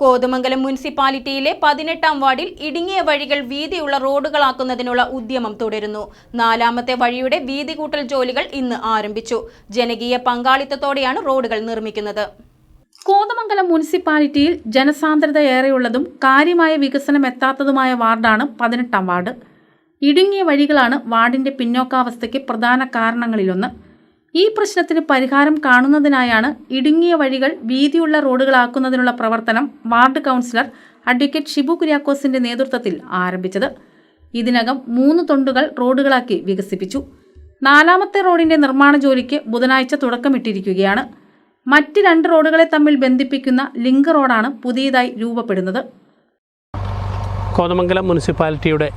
കോതമംഗലം മുനിസിപ്പാലിറ്റിയിലെ പതിനെട്ടാം വാർഡിൽ ഇടുങ്ങിയ വഴികൾ വീതിയുള്ള റോഡുകളാക്കുന്നതിനുള്ള ഉദ്യമം തുടരുന്നു. നാലാമത്തെ വഴിയുടെ വീതി കൂട്ടൽ ജോലികൾ ഇന്ന് ആരംഭിച്ചു. ജനകീയ പങ്കാളിത്തത്തോടെയാണ് റോഡുകൾ നിർമ്മിക്കുന്നത്. കോതമംഗലം മുനിസിപ്പാലിറ്റിയിൽ ജനസാന്ദ്രത ഏറെയുള്ളതും കാര്യമായ വികസനം എത്താത്തതുമായ വാർഡാണ് പതിനെട്ടാം വാർഡ്. ഇടുങ്ങിയ വഴികളാണ് വാർഡിന്റെ പിന്നോക്കാവസ്ഥയ്ക്ക് പ്രധാന കാരണങ്ങളിലൊന്ന്. ഈ പ്രശ്നത്തിന് പരിഹാരം കാണുന്നതിനായാണ് ഇടുങ്ങിയ വഴികൾ വീതിയുള്ള റോഡുകളാക്കുന്നതിനുള്ള പ്രവർത്തനം വാർഡ് കൗൺസിലർ അഡ്വക്കേറ്റ് ഷിബു കുര്യാക്കോസിന്റെ നേതൃത്വത്തിൽ ആരംഭിച്ചത്. ഇതിനകം മൂന്ന് തൊണ്ടുകൾ റോഡുകളാക്കി വികസിപ്പിച്ചു. നാലാമത്തെ റോഡിന്റെ നിർമ്മാണ ജോലിക്ക് ബുധനാഴ്ച തുടക്കമിട്ടിരിക്കുകയാണ്. മറ്റ് രണ്ട് റോഡുകളെ തമ്മിൽ ബന്ധിപ്പിക്കുന്ന ലിങ്ക് റോഡാണ് പുതിയതായി രൂപപ്പെടുന്നത്. കോതമംഗലം മുനിസിപ്പാലിറ്റിയുടെ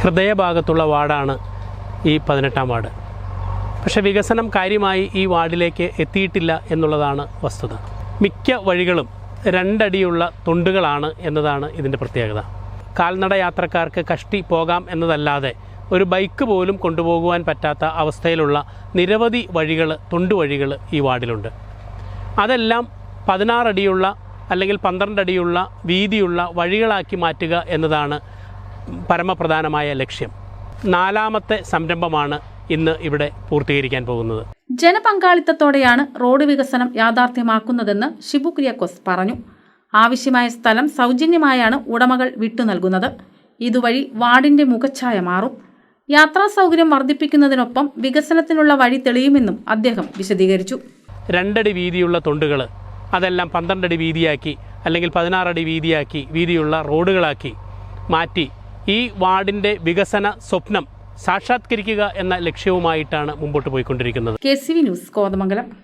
ഹൃദയഭാഗത്തുള്ള വാർഡാണ് ഈ പതിനെട്ടാം വാർഡ്. പക്ഷേ വികസനം കാര്യമായി ഈ വാർഡിലേക്ക് എത്തിയിട്ടില്ല എന്നുള്ളതാണ് വസ്തുത. മിക്ക വഴികളും രണ്ടടിയുള്ള തൊണ്ടുകളാണ് എന്നതാണ് ഇതിന്റെ പ്രത്യേകത. കാൽനട യാത്രക്കാർക്ക് കഷ്ടി പോകാം എന്നതല്ലാതെ ഒരു ബൈക്ക് പോലും കൊണ്ടുപോകുവാൻ പറ്റാത്ത അവസ്ഥയിലുള്ള നിരവധി വഴികൾ തുണ്ടുവഴികൾ ഈ വാർഡിലുണ്ട്. അതെല്ലാം പതിനാറടിയുള്ള അല്ലെങ്കിൽ പന്ത്രണ്ടടിയുള്ള വീതിയുള്ള വഴികളാക്കി മാറ്റുക എന്നതാണ് പരമപ്രധാനമായ ലക്ഷ്യം. നാലാമത്തെ സംരംഭമാണ് ഇന്ന് ഇവിടെ പൂർത്തീകരിക്കാൻ പോകുന്നത്. ജനപങ്കാളിത്തത്തോടെയാണ് റോഡ് വികസനം യാഥാർത്ഥ്യമാക്കുന്നതെന്ന് ഷിബു കുര്യാക്കോസ് പറഞ്ഞു. ആവശ്യമായ സ്ഥലം സൗജന്യമായാണ് ഉടമകൾ വിട്ടു നൽകുന്നത്. ഇതുവഴി വാർഡിന്റെ മുഖച്ഛായ മാറും. യാത്രാ സൗകര്യം വർദ്ധിപ്പിക്കുന്നതിനൊപ്പം വികസനത്തിനുള്ള വഴി തെളിയുമെന്നും അദ്ദേഹം വിശദീകരിച്ചു. രണ്ടടി വീതിയുള്ള തൊണ്ടുകൾ അതെല്ലാം പന്ത്രണ്ടടി വീതിയാക്കി അല്ലെങ്കിൽ പതിനാറടി വീതിയാക്കി വീതിയുള്ള റോഡുകളാക്കി മാറ്റി ഈ വാർഡിന്റെ വികസന സ്വപ്നം സാക്ഷാത്കരിക്കുക എന്ന ലക്ഷ്യവുമായിട്ടാണ് മുമ്പോട്ട് പോയിക്കൊണ്ടിരിക്കുന്നത്. K C V news Kothamangalam.